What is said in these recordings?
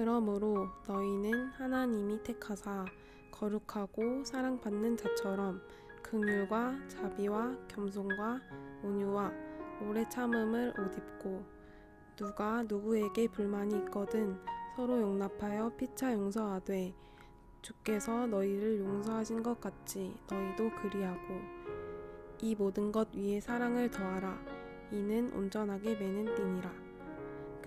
그러므로 너희는 하나님이 택하사 거룩하고 사랑받는 자처럼 긍휼과 자비와 겸손과 온유와 오래 참음을 옷 입고 누가 누구에게 불만이 있거든 서로 용납하여 피차 용서하되 주께서 너희를 용서하신 것 같이 너희도 그리하고 이 모든 것 위에 사랑을 더하라. 이는 온전하게 매는 띠니라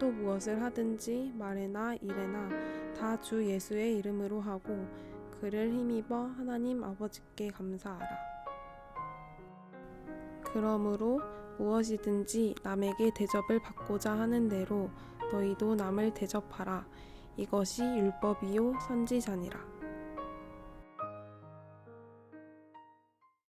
또 무엇을 하든지 말에나 일에나 다 주 예수의 이름으로 하고 그를 힘입어 하나님 아버지께 감사하라. 그러므로 무엇이든지 남에게 대접을 받고자 하는 대로 너희도 남을 대접하라. 이것이 율법이요 선지자니라.